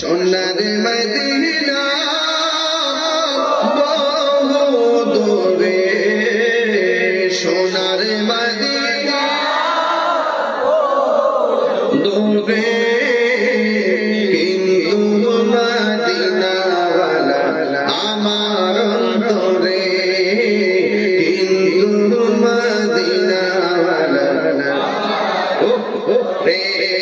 সোনার মদিনা বহু দূরে সোনার মদিনা দূরে কিন্তু মদিনা আমার অন্তরে, কিন্তু মদিনা ও প্রেম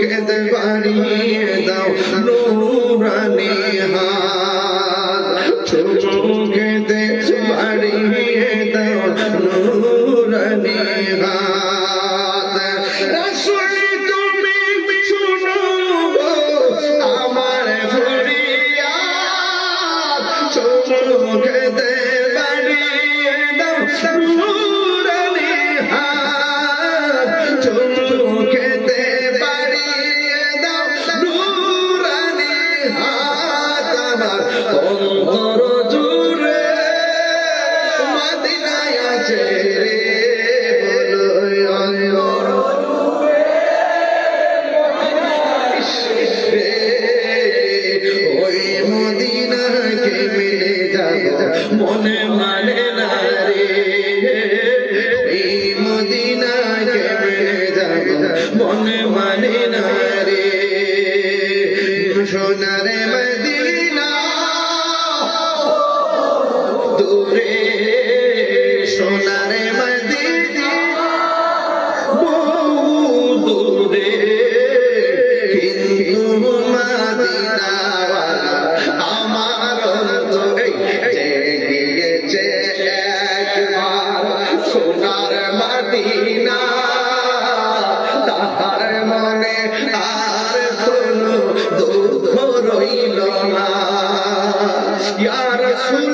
look at the body thou, thou, thou, মনে মানে না রে এই মদিনাকে মেনে যাব। মনে মানে না রে সোনারে মানে মদিনা ইয়া রাসূল